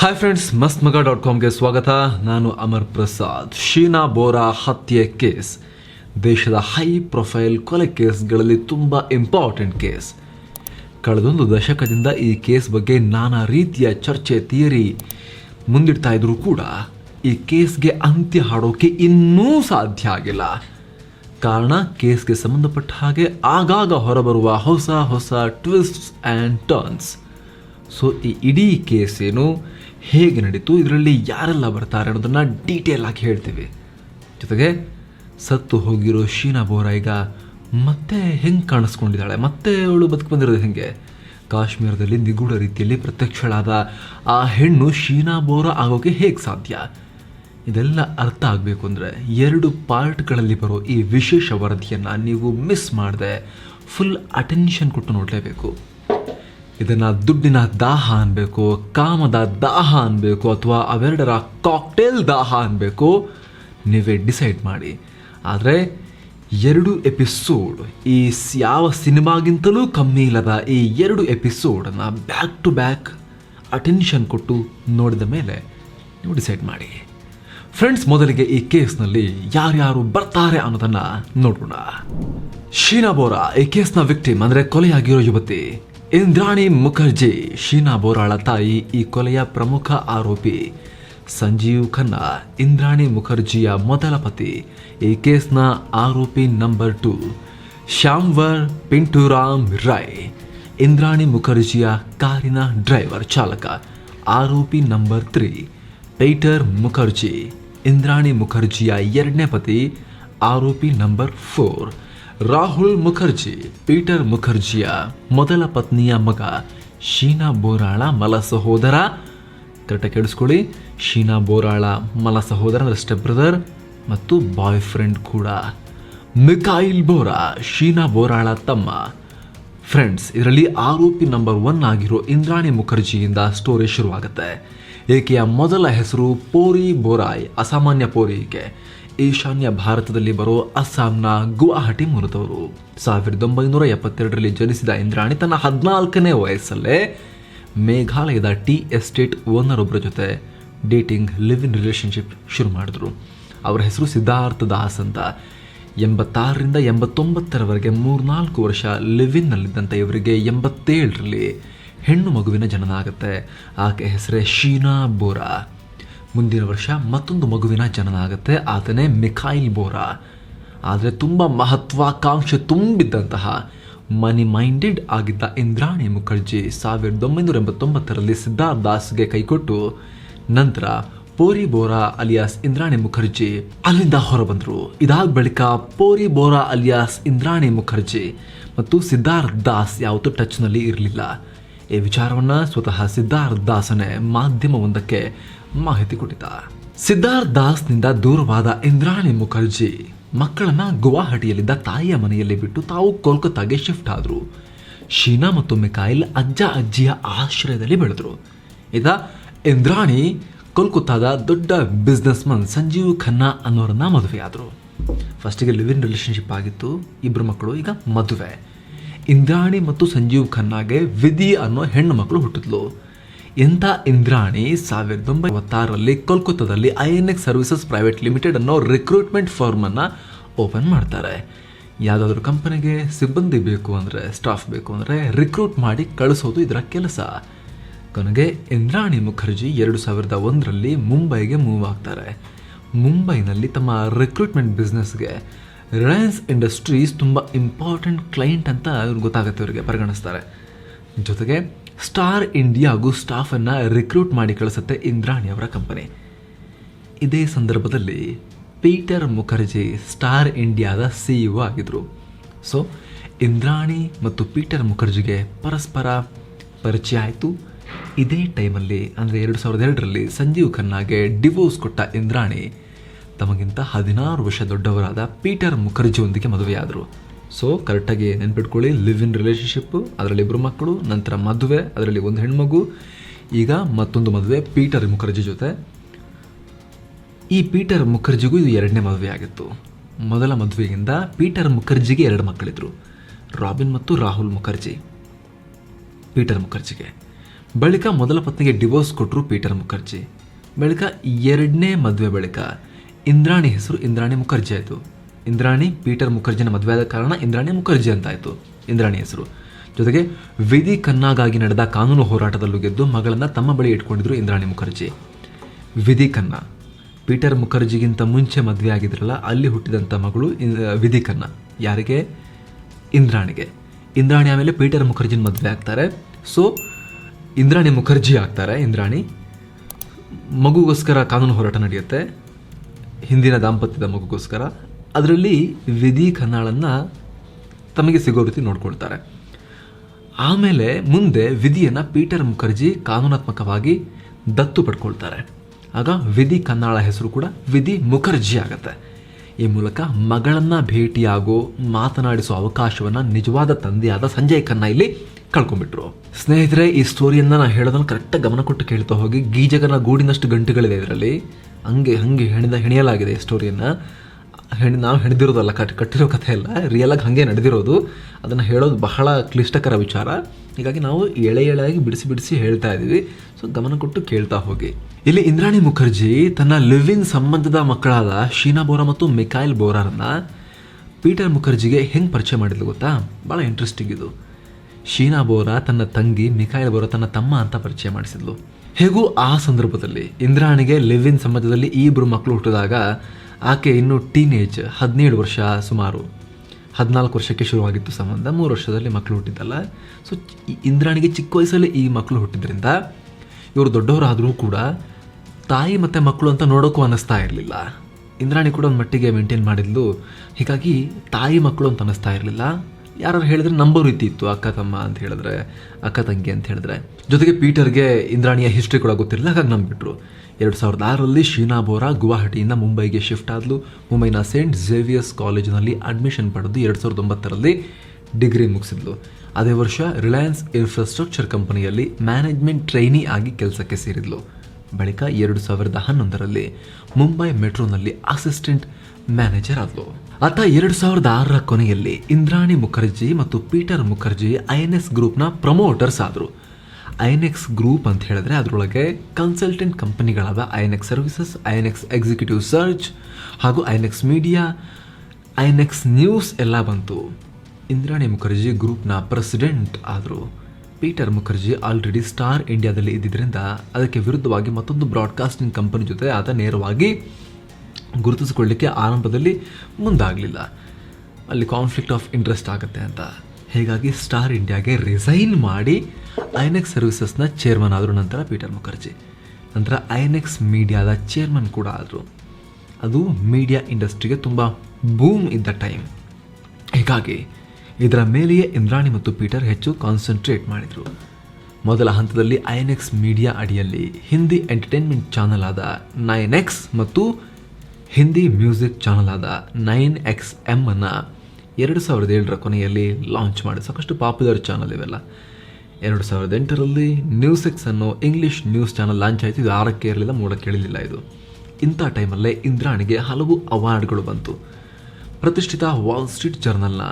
Hi friends ಮಸ್ತ್ ಮಗ dot ಕಾಮ್ಗೆ ಸ್ವಾಗತ. ನಾನು ಅಮರ್ ಪ್ರಸಾದ್. ಶೀನಾ ಬೋರಾ ಹತ್ಯೆ ಕೇಸ್. ದೇಶದ ಹೈ ಪ್ರೊಫೈಲ್ ಕೊಲೆ ಕೇಸ್ಗಳಲ್ಲಿ ತುಂಬ ಇಂಪಾರ್ಟೆಂಟ್ ಕೇಸ್. ಕಳೆದೊಂದು ದಶಕದಿಂದ ಈ ಕೇಸ್ ಬಗ್ಗೆ ನಾನಾ ರೀತಿಯ ಚರ್ಚೆ, ಥಿಯರಿ ಮುಂದಿಡ್ತಾ ಇದ್ರೂ ಕೂಡ ಈ ಕೇಸ್ಗೆ ಅಂತ್ಯ ಹಾಡೋಕೆ ಇನ್ನೂ ಸಾಧ್ಯ ಆಗಿಲ್ಲ. ಕಾರಣ ಕೇಸ್ಗೆ ಸಂಬಂಧಪಟ್ಟ ಹಾಗೆ ಆಗಾಗ ಹೊರಬರುವ ಹೊಸ ಹೊಸ ಟ್ವಿಸ್ಟ್ಸ್ ಆ್ಯಂಡ್ ಟರ್ನ್ಸ್ ಸೊ ಈ ಇಡೀ ಕೇಸ್ ಏನು? ಹೇಗೆ ನಡೀತು, ಇದರಲ್ಲಿ ಯಾರೆಲ್ಲ ಬರ್ತಾರೆ ಅನ್ನೋದನ್ನು ಡೀಟೇಲ್ ಆಗಿ ಹೇಳ್ತೀವಿ. ಜೊತೆಗೆ ಸತ್ತು ಹೋಗಿರೋ ಶೀನಾ ಬೋರಾ ಈಗ ಮತ್ತೆ ಹೆಂಗೆ ಕಾಣಿಸ್ಕೊಂಡಿದ್ದಾಳೆ? ಮತ್ತೆ ಅವಳು ಬದುಕು ಬಂದಿರೋದು ಹೆಂಗೆ? ಕಾಶ್ಮೀರದಲ್ಲಿ ನಿಗೂಢ ರೀತಿಯಲ್ಲಿ ಪ್ರತ್ಯಕ್ಷಳಾದ ಆ ಹೆಣ್ಣು ಶೀನಾ ಬೋರಾ ಆಗೋಕೆ ಹೇಗೆ ಸಾಧ್ಯ? ಇದೆಲ್ಲ ಅರ್ಥ ಆಗಬೇಕು ಅಂದರೆ ಎರಡು ಪಾರ್ಟ್ಗಳಲ್ಲಿ ಬರೋ ಈ ವಿಶೇಷ ವರದಿಯನ್ನು ನೀವು ಮಿಸ್ ಮಾಡದೆ ಫುಲ್ ಅಟೆನ್ಷನ್ ಕೊಟ್ಟು ನೋಡಲೇಬೇಕು. ಇದನ್ನು ದುಡ್ಡಿನ ದಾಹ ಅನ್ಬೇಕು, ಕಾಮದ ದಾಹ ಅನ್ಬೇಕು, ಅಥವಾ ಅವೆರಡರ ಕಾಕ್ಟೇಲ್ ದಾಹ ಅನ್ಬೇಕು, ನೀವೇ ಡಿಸೈಡ್ ಮಾಡಿ. ಆದರೆ, ಎರಡು ಎಪಿಸೋಡ್ ಈ ಯಾವ ಸಿನಿಮಾಗಿಂತಲೂ ಕಮ್ಮಿ ಇಲ್ಲದ ಈ ಎರಡು ಎಪಿಸೋಡನ್ನು ಬ್ಯಾಕ್ ಟು ಬ್ಯಾಕ್ ಅಟೆನ್ಷನ್ ಕೊಟ್ಟು ನೋಡಿದ ಮೇಲೆ ನೀವು ಡಿಸೈಡ್ ಮಾಡಿ. ಫ್ರೆಂಡ್ಸ್ ಮೊದಲಿಗೆ ಈ ಕೇಸ್ನಲ್ಲಿ ಯಾರ್ಯಾರು ಬರ್ತಾರೆ ಅನ್ನೋದನ್ನು ನೋಡೋಣ. ಶೀನಾ ಬೋರಾ, ಈ ಕೇಸ್ನ ವಿಕ್ಟಿಮ್ ಅಂದರೆ ಕೊಲೆಯಾಗಿರೋ ಯುವತಿ. ಇಂದ್ರಾಣಿ ಮುಖರ್ಜಿ, ಶೀನಾ ಬೋರಾಳ ತಾಯಿ, ಈ ಕೊಲೆಯ ಪ್ರಮುಖ ಆರೋಪಿ. ಸಂಜೀವ್ ಖನ್ನಾ, ಇಂದ್ರಾಣಿ ಮುಖರ್ಜಿಯ ಮೊದಲ ಪತಿ. ಈ ಕೇಸ್ನ ಆರೋಪಿ ನಂಬರ್ ಟು, ಶ್ಯಾಮ್ವರ್ ಪಿಂಟುರಾಮ್ ರಾಯ್ ಇಂದ್ರಾಣಿ ಮುಖರ್ಜಿಯ ಕಾರಿನ ಡ್ರೈವರ್ ಚಾಲಕ. ಆರೋಪಿ number three, Peter Mukherjee. Indrani ಮುಖರ್ಜಿಯ ಎರಡನೇ ಪತಿ, ಆರೋಪಿ number four. Rahul Mukherjee, Peter ಮುಖರ್ಜಿಯ ಮೊದಲ ಪತ್ನಿಯ ಮಗ ಶೀನಾ ಬೋರಾಳ ಮಲ ಸಹೋದರ ಕರೆಕ್ಟಾಗಿ ಕೇಳಿಸ್ಕೊಳ್ಳಿ. ಶೀನಾ ಬೋರಾಳ ಮಲ ಸಹೋದರ ಅಂದರೆ ಸ್ಟೆಪ್ ಬ್ರದರ್ ಮತ್ತು ಬಾಯ್ ಫ್ರೆಂಡ್ ಕೂಡ. ಮಿಕಾಯಿಲ್ ಬೋರಾ, ಶೀನಾ ಬೋರಾಳ ತಮ್ಮ. ಫ್ರೆಂಡ್ಸ್ ಇದರಲ್ಲಿ ಆರೋಪಿ ನಂಬರ್ ಒನ್ ಆಗಿರೋ ಇಂದ್ರಾಣಿ ಮುಖರ್ಜಿಯಿಂದ ಸ್ಟೋರಿ ಶುರುವಾಗುತ್ತೆ. ಈಕೆಯ ಮೊದಲ ಹೆಸರು ಪೋರಿ ಬೋರಾಯ್, ಅಸಾಮಾನ್ಯ ಪೋರಿ ಈಕೆ ಈಶಾನ್ಯ ಭಾರತದಲ್ಲಿ ಬರೋ ಅಸ್ಸಾಂನ ಗುವಾಹಟಿ ಮೂಲದವರು ಸಾವಿರದ ಒಂಬೈನೂರ ಎಪ್ಪತ್ತೆರಡರಲ್ಲಿ ಜನಿಸಿದ ಇಂದ್ರಾಣಿ ತನ್ನ ಹದಿನಾಲ್ಕನೇ ವಯಸ್ಸಲ್ಲೇ ಮೇಘಾಲಯದ ಟಿ ಎಸ್ಟೇಟ್ ಓನರ್ ಒಬ್ಬರ ಜೊತೆ ಡೇಟಿಂಗ್ ಲಿವ್ ಇನ್ ರಿಲೇಶನ್ಶಿಪ್ ಶುರು ಮಾಡಿದ್ರು. ಅವರ ಹೆಸರು ಸಿದ್ಧಾರ್ಥ ದಾಸ್ ಅಂತ. ಎಂಬತ್ತಾರರಿಂದ ಎಂಬತ್ತೊಂಬತ್ತರವರೆಗೆ ಮೂರ್ನಾಲ್ಕು ವರ್ಷ ಲಿವಿನ್ನಲ್ಲಿದ್ದಂಥ ಇವರಿಗೆ ಎಂಬತ್ತೇಳರಲ್ಲಿ ಹೆಣ್ಣು ಮಗುವಿನ ಜನನ ಆಗುತ್ತೆ. ಆಕೆ ಹೆಸರೇ ಶೀನಾ ಬೋರಾ. ಮುಂದಿನ ವರ್ಷ ಮತ್ತೊಂದು ಮಗುವಿನ ಜನನ ಆಗುತ್ತೆ. ಆತನೇ ಮಿಖಾಯಿಲ್ ಬೋರಾ. ಆದರೆ ತುಂಬ ಮಹತ್ವಾಕಾಂಕ್ಷೆ ತುಂಬಿದ್ದಂತಹ ಮನಿ ಮೈಂಡೆಡ್ ಆಗಿದ್ದ ಇಂದ್ರಾಣಿ ಮುಖರ್ಜಿ ಸಾವಿರದ ಒಂಬೈನೂರ ಎಂಬತ್ತೊಂಬತ್ತರಲ್ಲಿ ಸಿದ್ಧಾರ್ಥ್ ದಾಸ್ಗೆ ಕೈಕೊಟ್ಟು ನಂತರ ಪೋರಿ ಬೋರಾ ಅಲಿಯಾಸ್ ಇಂದ್ರಾಣಿ ಮುಖರ್ಜಿ ಅಲ್ಲಿಂದ ಹೊರಬಂದರು. ಇದಾದ ಬಳಿಕ ಪೋರಿ ಬೋರಾ ಅಲಿಯಾಸ್ ಇಂದ್ರಾಣಿ ಮುಖರ್ಜಿ ಮತ್ತು ಸಿದ್ಧಾರ್ಥ್ ದಾಸ್ ಯಾವತ್ತೂ ಟಚ್ನಲ್ಲಿ ಇರಲಿಲ್ಲ. ಈ ವಿಚಾರವನ್ನ ಸ್ವತಃ ಸಿದ್ಧಾರ್ಥ ದಾಸನೇ ಮಾಧ್ಯಮವೊಂದಕ್ಕೆ ಮಾಹಿತಿ ಕೊಟ್ಟಿದ್ದ ಸಿದ್ಧಾರ್ಥ್ ದಾಸ್ನಿಂದ ದೂರವಾದ ಇಂದ್ರಾಣಿ ಮುಖರ್ಜಿ ಮಕ್ಕಳನ್ನ ಗುವಾಹಟಿಯಲ್ಲಿದ್ದ ತಾಯಿಯ ಮನೆಯಲ್ಲಿ ಬಿಟ್ಟು ತಾವು ಕೋಲ್ಕತ್ತಾಗೆ ಶಿಫ್ಟ್ ಆದರು. ಶೀನಾ ಮತ್ತು ಮಿಕಾಯಿಲ್ ಅಜ್ಜ ಅಜ್ಜಿಯ ಆಶ್ರಯದಲ್ಲಿ ಬೆಳೆದರು. ಇದ ಇಂದ್ರಾಣಿ ಕೋಲ್ಕತ್ತಾದ ದೊಡ್ಡ ಬಿಸ್ನೆಸ್ ಮನ್ ಸಂಜೀವ್ ಖನ್ನಾ ಅನ್ನೋರನ್ನ ಮದುವೆಯಾದರು. ಫಸ್ಟಿಗೆ ಲಿವ್ ಇನ್ ರಿಲೇಶನ್ಶಿಪ್ ಆಗಿತ್ತು. ಇಬ್ಬರು ಮಕ್ಕಳು ಈಗ ಮದುವೆ. ಇಂದ್ರಾಣಿ ಮತ್ತು ಸಂಜೀವ್ ಖನ್ನಾಗೆ ವಿಧಿ ಅನ್ನೋ ಹೆಣ್ಣು ಮಕ್ಕಳು ಹುಟ್ಟಿದ್ಲು. ಎಂಥ ಇಂದ್ರಾಣಿ? ಸಾವಿರದ ಒಂಬೈವತ್ತಾರರಲ್ಲಿ ಕೋಲ್ಕತ್ತಾದಲ್ಲಿ I N X services private limited ಅನ್ನೋ ರಿಕ್ರೂಟ್ಮೆಂಟ್ ಫಾರ್ಮನ್ನು ಓಪನ್ ಮಾಡ್ತಾರೆ. ಯಾವುದಾದ್ರೂ ಕಂಪನಿಗೆ ಸಿಬ್ಬಂದಿ ಬೇಕು ಅಂದರೆ, ಸ್ಟಾಫ್ ಬೇಕು ಅಂದರೆ ರಿಕ್ರೂಟ್ ಮಾಡಿ ಕಳಿಸೋದು ಇದರ ಕೆಲಸ. ಕೊನೆಗೆ ಇಂದ್ರಾಣಿ ಮುಖರ್ಜಿ ಎರಡು ಸಾವಿರದ ಒಂದರಲ್ಲಿ ಮುಂಬೈಗೆ ಮೂವ್ ಆಗ್ತಾರೆ. ಮುಂಬೈನಲ್ಲಿ ತಮ್ಮ ರಿಕ್ರೂಟ್ಮೆಂಟ್ ಬಿಸ್ನೆಸ್ಗೆ ರಿಲಯನ್ಸ್ ಇಂಡಸ್ಟ್ರೀಸ್ ತುಂಬ ಇಂಪಾರ್ಟೆಂಟ್ ಕ್ಲೈಂಟ್ ಅಂತ ಇವ್ರಿಗೆ ಗೊತ್ತಾಗುತ್ತೆ ಇವರಿಗೆ, ಪರಿಗಣಿಸ್ತಾರೆ. ಜೊತೆಗೆ ಸ್ಟಾರ್ ಇಂಡಿಯಾಗೂ ಸ್ಟಾಫನ್ನು ರಿಕ್ರೂಟ್ ಮಾಡಿ ಕಳಿಸುತ್ತೆ ಇಂದ್ರಾಣಿ ಅವರ ಕಂಪನಿ ಇದೇ ಸಂದರ್ಭದಲ್ಲಿ ಪೀಟರ್ ಮುಖರ್ಜಿ ಸ್ಟಾರ್ ಇಂಡಿಯಾದ ಸಿ ಇ ಆಗಿದ್ದರು ಸೊ ಇಂದ್ರಾಣಿ ಮತ್ತು ಪೀಟರ್ ಮುಖರ್ಜಿಗೆ ಪರಸ್ಪರ ಪರಿಚಯ ಆಯಿತು. ಇದೇ ಟೈಮಲ್ಲಿ ಅಂದರೆ ಎರಡು ಸಾವಿರದ ಎರಡರಲ್ಲಿ ಸಂಜೀವ್ ಖನ್ನಾಗೆ ಡಿವೋರ್ಸ್ ಕೊಟ್ಟ ಇಂದ್ರಾಣಿ ತಮಗಿಂತ ಹದಿನಾರು ವರ್ಷ ದೊಡ್ಡವರಾದ ಪೀಟರ್ ಮುಖರ್ಜಿಯೊಂದಿಗೆ ಮದುವೆಯಾದರು. ಸೊ ಕರೆಕ್ಟಾಗಿ ನೆನ್ಪಿಟ್ಕೊಳ್ಳಿ ಲಿವ್ ಇನ್ ರಿಲೇಷನ್ಶಿಪ್ಪು ಅದರಲ್ಲಿ ಇಬ್ಬರು ಮಕ್ಕಳು, ನಂತರ ಮದುವೆ, ಅದರಲ್ಲಿ ಒಂದು ಹೆಣ್ಮಗು, ಈಗ ಮತ್ತೊಂದು ಮದುವೆ ಪೀಟರ್ ಮುಖರ್ಜಿ ಜೊತೆ. ಈ ಪೀಟರ್ ಮುಖರ್ಜಿಗೂ ಇದು ಎರಡನೇ ಮದುವೆ ಆಗಿತ್ತು ಮೊದಲ ಮದುವೆಯಿಂದ ಪೀಟರ್ ಮುಖರ್ಜಿಗೆ ಎರಡು ಮಕ್ಕಳಿದ್ರು, ರಾಬಿನ್ ಮತ್ತು ರಾಹುಲ್ ಮುಖರ್ಜಿ. ಪೀಟರ್ ಮುಖರ್ಜಿಗೆ. ಬಳಿಕ ಮೊದಲ ಪತ್ನಿಗೆ ಡಿವೋರ್ಸ್ ಕೊಟ್ಟರು ಪೀಟರ್ ಮುಖರ್ಜಿ. ಬಳಿಕ ಎರಡನೇ ಮದುವೆ ಬಳಿಕ ಇಂದ್ರಾಣಿ ಹೆಸರು ಇಂದ್ರಾಣಿ ಮುಖರ್ಜಿ ಆಯಿತು. ಇಂದ್ರಾಣಿ, ಪೀಟರ್ ಮುಖರ್ಜಿನ ಮದುವೆ ಆದ ಕಾರಣ ಇಂದ್ರಾಣಿ ಮುಖರ್ಜಿ ಅಂತ ಆಯಿತು ಇಂದ್ರಾಣಿ ಹೆಸರು. ಜೊತೆಗೆ ವಿಧಿ ಕನ್ನಾಗಾಗಿ ನಡೆದ ಕಾನೂನು ಹೋರಾಟದಲ್ಲೂ ಗೆದ್ದು ಮಗಳನ್ನು ತಮ್ಮ ಬಳಿ ಇಟ್ಕೊಂಡಿದ್ರು ಇಂದ್ರಾಣಿ ಮುಖರ್ಜಿ. ವಿಧಿ ಕನ್ನ ಪೀಟರ್ ಮುಖರ್ಜಿಗಿಂತ ಮುಂಚೆ ಮದುವೆ ಆಗಿದ್ರಲ್ಲ, ಅಲ್ಲಿ ಹುಟ್ಟಿದಂಥ ಮಗಳು ವಿಧಿ ಕನ್ನ ಯಾರಿಗೆ? ಇಂದ್ರಾಣಿಗೆ. ಇಂದ್ರಾಣಿ ಆಮೇಲೆ ಪೀಟರ್ ಮುಖರ್ಜಿನ ಮದುವೆ ಆಗ್ತಾರೆ. ಸೊ ಇಂದ್ರಾಣಿ ಮುಖರ್ಜಿ ಆಗ್ತಾರೆ, ಇಂದ್ರಾಣಿ. ಮಗುಗೋಸ್ಕರ ಕಾನೂನು ಹೋರಾಟ ನಡೆಯುತ್ತೆ. ಹಿಂದಿನ ದಾಂಪತ್ಯದ ಮಗುಗೋಸ್ಕರ ಅದರಲ್ಲಿ ವಿಧಿ ಕನ್ನಾಳನ್ನು ತಮಗೆ ಸಿಗೋ ರೀತಿ ನೋಡ್ಕೊಳ್ತಾರೆ. ಆಮೇಲೆ ಮುಂದೆ ವಿಧಿಯನ್ನು ಪೀಟರ್ ಮುಖರ್ಜಿ ಕಾನೂನಾತ್ಮಕವಾಗಿ ದತ್ತು ಪಡ್ಕೊಳ್ತಾರೆ. ಆಗ ವಿಧಿ ಕನ್ನಾಳ ಹೆಸರು ಕೂಡ ವಿಧಿ ಮುಖರ್ಜಿ ಆಗುತ್ತೆ. ಈ ಮೂಲಕ ಮಗಳನ್ನು ಭೇಟಿಯಾಗೋ, ಮಾತನಾಡಿಸೋ ಅವಕಾಶವನ್ನು ನಿಜವಾದ ತಂದೆಯಾದ ಸಂಜಯ್ ಖನ್ನಾ ಇಲ್ಲಿ ಕಳ್ಕೊಂಡ್ಬಿಟ್ರು. ಸ್ನೇಹಿತರೆ, ಈ ಸ್ಟೋರಿಯನ್ನು ನಾನು ಹೇಳೋದನ್ನು ಕರೆಕ್ಟಾಗಿ ಗಮನ ಕೊಟ್ಟು ಕೇಳ್ತಾ ಹೋಗಿ. ಗೀಜಗನ ಗೂಡಿನಷ್ಟು ಗಂಟೆಗಳಿದೆ ಇದರಲ್ಲಿ. ಹಂಗೆ ಹಂಗೆ ಹೆಣಿದ ಹೆಣೆಯಲಾಗಿದೆ ಸ್ಟೋರಿಯನ್ನು ಸ್ಟೋರಿಯನ್ನ ನಾವು ಹೆಣ್ದಿರೋದಲ್ಲ, ಕಟ್, ಕಟ್ಟಿರೋ ಕಥೆ ಅಲ್ಲ ರಿಯಲಾಗಿ ಹಾಗೆ ನಡೆದಿರೋದು. ಅದನ್ನು ಹೇಳೋದು ಬಹಳ ಕ್ಲಿಷ್ಟಕರ ವಿಚಾರ. ಹೀಗಾಗಿ ನಾವು ಎಳೆ ಎಳೆಯಾಗಿ ಬಿಡಿಸಿ ಬಿಡಿಸಿ ಹೇಳ್ತಾ ಇದ್ದೀವಿ. ಸೊ ಗಮನ ಕೊಟ್ಟು ಕೇಳ್ತಾ ಹೋಗಿ. ಇಲ್ಲಿ ಇಂದ್ರಾಣಿ ಮುಖರ್ಜಿ ತನ್ನ ಲಿವ್ ಇನ್ ಸಂಬಂಧದ ಮಕ್ಕಳಾದ ಶೀನಾ ಬೋರಾ ಮತ್ತು ಮಿಕಾಯಿಲ್ ಬೋರಾರನ್ನ ಪೀಟರ್ ಮುಖರ್ಜಿಗೆ ಹೆಂಗೆ ಪರಿಚಯ ಮಾಡಿದ್ಲು ಗೊತ್ತಾ? ಭಾಳ ಇಂಟ್ರೆಸ್ಟಿಂಗ್ ಇದು. ಶೀನಾ ಬೋರಾ ತನ್ನ ತಂಗಿ ಮಿಕಾಯಿಲ್ ಬೋರಾ ತನ್ನ ತಮ್ಮ ಅಂತ ಪರಿಚಯ ಮಾಡಿಸಿದ್ಲು. ಹೇಗೂ ಆ ಸಂದರ್ಭದಲ್ಲಿ ಇಂದ್ರಾಣಿಗೆ ಲಿವ್ ಇನ್ ಸಮಾಜದಲ್ಲಿ ಈ ಇಬ್ಬರು ಮಕ್ಕಳು ಹುಟ್ಟಿದಾಗ ಆಕೆ ಇನ್ನು ಟೀನೇಜ್ ಹದಿನೇಳು ವರ್ಷ ಸುಮಾರು ಹದಿನಾಲ್ಕು ವರ್ಷಕ್ಕೆ ಶುರುವಾಗಿತ್ತು ಸಂಬಂಧ, ಮೂರು ವರ್ಷದಲ್ಲಿ ಮಕ್ಕಳು ಹುಟ್ಟಿದ್ದಲ್ಲ. ಸೊ ಇಂದ್ರಾಣಿಗೆ ಚಿಕ್ಕ ವಯಸ್ಸಲ್ಲಿ ಈ ಮಕ್ಕಳು ಹುಟ್ಟಿದ್ರಿಂದ ಇವರು ದೊಡ್ಡವರಾದರೂ ಕೂಡ ತಾಯಿ ಮತ್ತು ಮಕ್ಕಳು ಅಂತ ನೋಡೋಕ್ಕೂ ಅನ್ನಿಸ್ತಾ ಇರಲಿಲ್ಲ. ಇಂದ್ರಾಣಿ ಕೂಡ ಒಂದು ಮಟ್ಟಿಗೆ ಮೇಂಟೈನ್ ಮಾಡಿದ್ಲು. ಹೀಗಾಗಿ ತಾಯಿ ಮಕ್ಕಳು ಅಂತ ಅನ್ನಿಸ್ತಾ ಇರಲಿಲ್ಲ. ಯಾರು ಹೇಳಿದ್ರೆ ನಂಬರ್ ರೀತಿ ಇತ್ತು ಅಕ್ಕ, ತಮ್ಮ ಅಂತ ಹೇಳಿದ್ರೆ, ಅಕ್ಕ, ತಂಗಿ ಅಂತ ಹೇಳಿದ್ರೆ. ಜೊತೆಗೆ ಪೀಟರ್ಗೆ ಇಂದ್ರಾಣಿಯ ಹಿಸ್ಟ್ರಿ ಕೂಡ ಗೊತ್ತಿರಲಿಲ್ಲ, ಹಾಗಾಗಿ ನಂಬಿಟ್ರು. ಎರಡು ಸಾವಿರದ ಆರರಲ್ಲಿ ಶೀನಾ ಬೋರಾ ಗುವಾಹಟಿಯಿಂದ ಮುಂಬೈಗೆ ಶಿಫ್ಟ್ ಆದ್ಲು. ಮುಂಬೈನ ಸೇಂಟ್ ಝೇವಿಯರ್ಸ್ ಕಾಲೇಜಿನಲ್ಲಿ ಅಡ್ಮಿಷನ್ ಪಡೆದು ಎರಡು ಸಾವಿರದ ಒಂಬತ್ತರಲ್ಲಿ ಡಿಗ್ರಿ ಮುಗಿಸಿದ್ಲು. ಅದೇ ವರ್ಷ ರಿಲಯನ್ಸ್ ಇನ್ಫ್ರಾಸ್ಟ್ರಕ್ಚರ್ ಕಂಪನಿಯಲ್ಲಿ ಮ್ಯಾನೇಜ್ಮೆಂಟ್ ಟ್ರೈನಿ ಆಗಿ ಕೆಲಸಕ್ಕೆ ಸೇರಿದ್ಲು. ಬಳಿಕ ಎರಡು ಸಾವಿರದ ಹನ್ನೊಂದರಲ್ಲಿ ಮುಂಬೈ ಮೆಟ್ರೋನಲ್ಲಿ ಅಸಿಸ್ಟೆಂಟ್ ಮ್ಯಾನೇಜರ್ ಆದ್ಲು. ಆತ ಎರಡು ಸಾವಿರದ ಆರರ ಕೊನೆಯಲ್ಲಿ ಇಂದ್ರಾಣಿ ಮುಖರ್ಜಿ ಮತ್ತು Peter Mukherjee I N S ಗ್ರೂಪ್ನ ಪ್ರಮೋಟರ್ಸ್ ಆದರು. ಐಎನ್ಎಕ್ಸ್ ಗ್ರೂಪ್ ಅಂತ ಹೇಳಿದ್ರೆ ಅದರೊಳಗೆ consultant ಕಂಪನಿಗಳಾದ INX services INX executive search ಹಾಗೂ ಐನೆಕ್ಸ್ ಮೀಡಿಯಾ ಐನೆಕ್ಸ್ ನ್ಯೂಸ್ ಎಲ್ಲ ಬಂತು. ಇಂದ್ರಾಣಿ ಮುಖರ್ಜಿ ಗ್ರೂಪ್ನ ಪ್ರೆಸಿಡೆಂಟ್ ಆದರು. ಪೀಟರ್ ಮುಖರ್ಜಿ ಆಲ್ರೆಡಿ ಸ್ಟಾರ್ ಇಂಡಿಯಾದಲ್ಲಿ ಇದ್ದಿದ್ದರಿಂದ ಅದಕ್ಕೆ ವಿರುದ್ಧವಾಗಿ ಮತ್ತೊಂದು ಬ್ರಾಡ್ಕಾಸ್ಟಿಂಗ್ ಕಂಪನಿ ಜೊತೆ ಆತ ನೇರವಾಗಿ ಗುರುತಿಸಿಕೊಳ್ಳಿಕ್ಕೆ ಆರಂಭದಲ್ಲಿ ಮುಂದಾಗಲಿಲ್ಲ. ಅಲ್ಲಿ ಕಾನ್ಫ್ಲಿಕ್ಟ್ ಆಫ್ ಇಂಟ್ರೆಸ್ಟ್ ಆಗುತ್ತೆ ಅಂತ. ಹೀಗಾಗಿ ಸ್ಟಾರ್ ಇಂಡಿಯಾಗೆ ರಿಸೈನ್ ಮಾಡಿ ಐನೆಕ್ಸ್ ಸರ್ವಿಸಸ್ನ ಚೇರ್ಮನ್ ಆದರು ನಂತರ ಪೀಟರ್ ಮುಖರ್ಜಿ. ನಂತರ ಐನೆಕ್ಸ್ ಮೀಡಿಯಾದ ಚೇರ್ಮನ್ ಕೂಡ ಆದರು. ಅದು ಮೀಡಿಯಾ ಇಂಡಸ್ಟ್ರಿಗೆ ತುಂಬ ಬೂಮ್ ಇದ್ದ ಟೈಮ್ ಹೀಗಾಗಿ ಇದರ ಮೇಲೆಯೇ ಇಂದ್ರಾಣಿ ಮತ್ತು ಪೀಟರ್ ಹೆಚ್ಚು ಕಾನ್ಸಂಟ್ರೇಟ್ ಮಾಡಿದರು. ಮೊದಲ ಹಂತದಲ್ಲಿ ಐನೆಕ್ಸ್ ಮೀಡಿಯಾ ಅಡಿಯಲ್ಲಿ ಹಿಂದಿ ಎಂಟರ್ಟೈನ್ಮೆಂಟ್ ಚಾನಲ್ ಆದ ನೈನ್ ಎಕ್ಸ್ ಮತ್ತು ಹಿಂದಿ ಮ್ಯೂಸಿಕ್ ಚಾನಲ್ ಆದ ನೈನ್ ಎಕ್ಸ್ ಎಂ ಅನ್ನು ಎರಡು ಸಾವಿರದ ಏಳರ ಕೊನೆಯಲ್ಲಿ ಲಾಂಚ್ ಮಾಡಿ. ಸಾಕಷ್ಟು ಪಾಪ್ಯುಲರ್ ಚಾನಲ್ ಇವೆಲ್ಲ. ಎರಡು ಸಾವಿರದ ಎಂಟರಲ್ಲಿ ನ್ಯೂಸ್ ಎಕ್ಸ್ ಅನ್ನೋ ಇಂಗ್ಲೀಷ್ ನ್ಯೂಸ್ ಚಾನಲ್ ಲಾಂಚ್ ಆಯಿತು. ಇದು ಆರಕ್ಕೆ ಇರಲಿಲ್ಲ ಮೂರಕ್ಕೆ ಇರಲಿಲ್ಲ ಇದು. ಇಂಥ ಟೈಮಲ್ಲೇ ಇಂದ್ರಾಣಿಗೆ ಹಲವು ಅವಾರ್ಡ್ಗಳು ಬಂತು. ಪ್ರತಿಷ್ಠಿತ ವಾಲ್ ಸ್ಟ್ರೀಟ್ ಜರ್ನಲ್ನ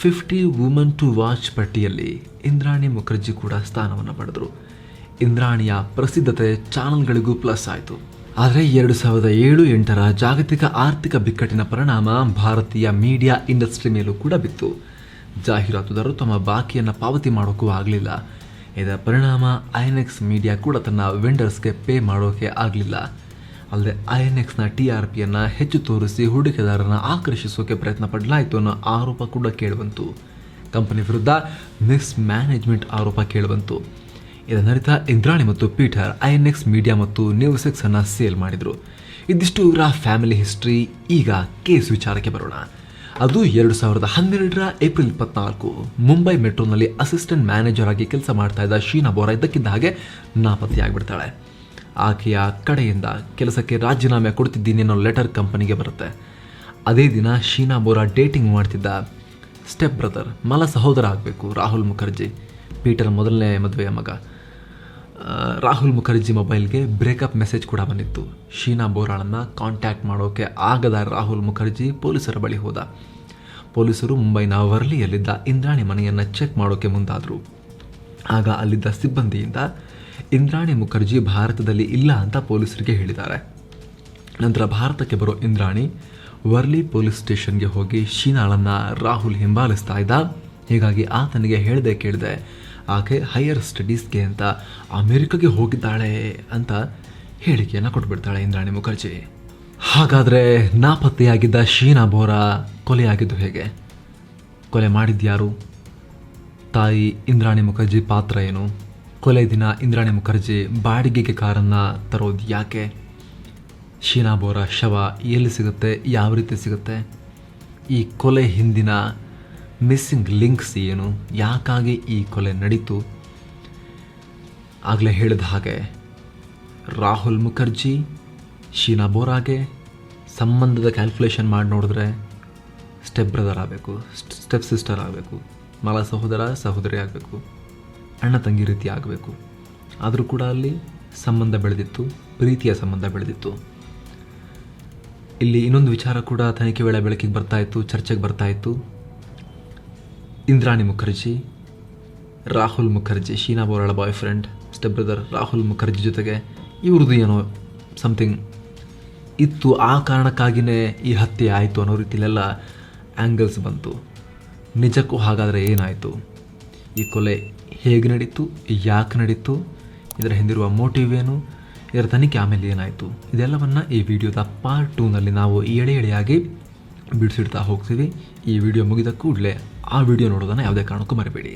ಫಿಫ್ಟಿ ವುಮನ್ ಟು ವಾಚ್ ಪಟ್ಟಿಯಲ್ಲಿ ಇಂದ್ರಾಣಿ ಮುಖರ್ಜಿ ಕೂಡ ಸ್ಥಾನವನ್ನು ಪಡೆದರು. ಇಂದ್ರಾಣಿಯ ಪ್ರಸಿದ್ಧತೆ ಚಾನಲ್ಗಳಿಗೂ ಪ್ಲಸ್ ಆಯಿತು. ಆದರೆ ಎರಡು ಸಾವಿರದ ಏಳು, ಎಂಟರ ಜಾಗತಿಕ ಆರ್ಥಿಕ ಬಿಕ್ಕಟ್ಟಿನ ಪರಿಣಾಮ ಭಾರತೀಯ ಮೀಡಿಯಾ ಇಂಡಸ್ಟ್ರಿ ಮೇಲೂ ಕೂಡ ಬಿತ್ತು. ಜಾಹೀರಾತುದಾರರು ತಮ್ಮ ಬಾಕಿಯನ್ನು ಪಾವತಿ ಮಾಡೋಕ್ಕೂ ಆಗಲಿಲ್ಲ. ಇದರ ಪರಿಣಾಮ ಐನೆಕ್ಸ್ ಮೀಡಿಯಾ ಕೂಡ ತನ್ನ ವೆಂಡರ್ಸ್ಗೆ ಪೇ ಮಾಡೋಕೆ ಆಗಲಿಲ್ಲ. ಅಲ್ಲದೆ ಐ ಎನ್ ಎಕ್ಸ್ನ ಟಿ ಆರ್ ಪಿಯನ್ನು ಹೆಚ್ಚು ತೋರಿಸಿ ಹೂಡಿಕೆದಾರರನ್ನ ಆಕರ್ಷಿಸೋಕೆ ಪ್ರಯತ್ನ ಪಡಲಾಯಿತು ಅನ್ನೋ ಆರೋಪ ಕೂಡ ಕೇಳಿಬಂತು. ಕಂಪನಿ ವಿರುದ್ಧ ಮಿಸ್ ಮ್ಯಾನೇಜ್ಮೆಂಟ್ ಆರೋಪ ಕೇಳಿಬಂತು. ಇದನ್ನರಿತ ಇಂದ್ರಾಣಿ ಮತ್ತು Peter I N X media ಮತ್ತು ನ್ಯೂಸ್ ಎಕ್ಸ್ ಅನ್ನು ಸೇಲ್ ಮಾಡಿದರು. ಇದಿಷ್ಟು ಇವರ ಫ್ಯಾಮಿಲಿ ಹಿಸ್ಟ್ರಿ, ಈಗ ಕೇಸ್ ವಿಚಾರಕ್ಕೆ ಬರೋಣ. ಅದು ಎರಡು ಸಾವಿರದ ಹನ್ನೆರಡರ ಏಪ್ರಿಲ್ ಇಪ್ಪತ್ನಾಲ್ಕು. ಮುಂಬೈ ಮೆಟ್ರೋನಲ್ಲಿ ಅಸಿಸ್ಟೆಂಟ್ ಮ್ಯಾನೇಜರ್ ಆಗಿ ಕೆಲಸ ಮಾಡ್ತಾ ಇದ್ದ ಶೀನಾ ಬೋರಾ ಇದ್ದಕ್ಕಿದ್ದ ಹಾಗೆ ನಾಪತ್ತೆಯಾಗ್ಬಿಡ್ತಾಳೆ. ಆಕೆಯ ಕಡೆಯಿಂದ ಕೆಲಸಕ್ಕೆ ರಾಜೀನಾಮೆ ಕೊಡ್ತಿದ್ದೀನಿ ಅನ್ನೋ ಲೆಟರ್ ಕಂಪನಿಗೆ ಬರುತ್ತೆ. ಅದೇ ದಿನ ಶೀನಾ ಬೋರಾ ಡೇಟಿಂಗ್ ಮಾಡ್ತಿದ್ದ ಸ್ಟೆಪ್ ಬ್ರದರ್ ಮಲ ಸಹೋದರ ಆಗಬೇಕು ರಾಹುಲ್ ಮುಖರ್ಜಿ, ಪೀಟರ್ ಮೊದಲನೇ ಮದುವೆಯ ಮಗ. ರಾಹುಲ್ ಮುಖರ್ಜಿ ಮೊಬೈಲ್ಗೆ ಬ್ರೇಕಪ್ ಮೆಸೇಜ್ ಕೂಡ ಬಂದಿತ್ತು. ಶೀನಾ ಬೋರಾಳನ್ನು ಕಾಂಟ್ಯಾಕ್ಟ್ ಮಾಡೋಕೆ ಆಗದ ರಾಹುಲ್ ಮುಖರ್ಜಿ ಪೊಲೀಸರ ಬಳಿ ಹೋದ. ಪೊಲೀಸರು ಮುಂಬೈನ ವರ್ಲಿಯಲ್ಲಿದ್ದ ಇಂದ್ರಾಣಿ ಮನೆಯನ್ನು ಚೆಕ್ ಮಾಡೋಕೆ ಮುಂದಾದರು. ಆಗ ಅಲ್ಲಿದ್ದ ಸಿಬ್ಬಂದಿಯಿಂದ ಇಂದ್ರಾಣಿ ಮುಖರ್ಜಿ ಭಾರತದಲ್ಲಿ ಇಲ್ಲ ಅಂತ ಪೊಲೀಸರಿಗೆ ಹೇಳಿದ್ದಾರೆ. ನಂತರ ಭಾರತಕ್ಕೆ ಬರೋ ಇಂದ್ರಾಣಿ ವರ್ಲಿ ಪೊಲೀಸ್ ಸ್ಟೇಷನ್ಗೆ ಹೋಗಿ ಶೀನಾಳನ್ನು ರಾಹುಲ್ ಹಿಂಬಾಲಿಸ್ತಾ ಇದ್ದ. ಹೀಗಾಗಿ ಆತನಿಗೆ ಹೇಳಿದೆ ಕೇಳಿದೆ, ಆಕೆ ಹೈಯರ್ ಸ್ಟಡೀಸ್ಗೆ ಅಂತ ಅಮೆರಿಕಗೆ ಹೋಗಿದ್ದಾಳೆ ಅಂತ ಹೇಳಿಕೆಯನ್ನು ಕೊಟ್ಬಿಡ್ತಾಳೆ ಇಂದ್ರಾಣಿ ಮುಖರ್ಜಿ. ಹಾಗಾದರೆ ನಾಪತ್ತೆಯಾಗಿದ್ದ ಶೀನಾ ಬೋರಾ ಕೊಲೆಯಾಗಿದ್ದು ಹೇಗೆ? ಕೊಲೆ ಮಾಡಿದ್ಯಾರು? ತಾಯಿ ಇಂದ್ರಾಣಿ ಮುಖರ್ಜಿ ಪಾತ್ರ ಏನು? ಕೊಲೆ ದಿನ ಇಂದ್ರಾಣಿ ಮುಖರ್ಜಿ ಬಾಡಿಗೆಗೆ ಕಾರನ್ನು ತರೋದು ಯಾಕೆ? ಶೀನಾ ಬೋರ ಶವ ಎಲ್ಲಿ ಸಿಗುತ್ತೆ? ಯಾವ ರೀತಿ ಸಿಗುತ್ತೆ? ಈ ಕೊಲೆ ಹಿಂದಿನ ಮಿಸ್ಸಿಂಗ್ ಲಿಂಕ್ಸ್ ಏನು? ಯಾಕಾಗಿ ಈ ಕೊಲೆ ನಡೀತು? ಆಗಲೇ ಹೇಳಿದ ಹಾಗೆ, ರಾಹುಲ್ ಮುಖರ್ಜಿ ಶೀನಾ ಬೋರಾಗೆ ಸಂಬಂಧದ ಕ್ಯಾಲ್ಕುಲೇಷನ್ ಮಾಡಿ ನೋಡಿದ್ರೆ ಸ್ಟೆಪ್ ಬ್ರದರ್ ಆಗಬೇಕು, ಸ್ಟೆಪ್ ಸಿಸ್ಟರ್ ಆಗಬೇಕು, ಮಲ ಸಹೋದರ ಸಹೋದರಿ ಆಗಬೇಕು. ಅಣ್ಣ ತಂಗಿ ರೀತಿ ಆಗಬೇಕು. ಆದರೂ ಕೂಡ ಅಲ್ಲಿ ಸಂಬಂಧ ಬೆಳೆದಿತ್ತು, ಪ್ರೀತಿಯ ಸಂಬಂಧ ಬೆಳೆದಿತ್ತು. ಇಲ್ಲಿ ಇನ್ನೊಂದು ವಿಚಾರ ಕೂಡ ತನಿಖೆ ವೇಳೆ ಬೆಳಕಿಗೆ ಬರ್ತಾ ಇತ್ತು, ಚರ್ಚೆಗೆ ಬರ್ತಾ ಇತ್ತು. ಇಂದ್ರಾಣಿ ಮುಖರ್ಜಿ, ರಾಹುಲ್ ಮುಖರ್ಜಿ, ಶೀನಾ ಬೋರಾಳ boyfriend step brother Rahul Mukherjee ಜೊತೆಗೆ ಇವ್ರದ್ದು ಏನೋ ಸಮಥಿಂಗ್ ಇತ್ತು. ಆ ಕಾರಣಕ್ಕಾಗಿಯೇ ಈ ಹತ್ಯೆ ಆಯಿತು ಅನ್ನೋ ರೀತಿಲೆಲ್ಲ ಆ್ಯಂಗಲ್ಸ್ ಬಂತು. ನಿಜಕ್ಕೂ ಹಾಗಾದರೆ ಏನಾಯಿತು? ಈ ಕೊಲೆ ಹೇಗೆ ನಡೀತು, ಯಾಕೆ ನಡೀತು, ಇದರ ಹಿಂದಿರುವ ಮೋಟಿವ್ ಏನು, ಇದರ ತನಿಖೆ ಆಮೇಲೆ ಏನಾಯಿತು, ಇದೆಲ್ಲವನ್ನು ಈ ವಿಡಿಯೋದ ಪಾರ್ಟ್ ಟೂನಲ್ಲಿ ನಾವು ಎಳೆ ಎಳೆಯಾಗಿ ಬಿಡಿಸಿಡ್ತಾ ಹೋಗ್ತೀವಿ. ಈ ವಿಡಿಯೋ ಮುಗಿದ ಕೂಡಲೇ ಆ ವಿಡಿಯೋ ನೋಡೋದನ್ನು ಯಾವುದೇ ಕಾರಣಕ್ಕೂ ಮರಿಬೇಡಿ.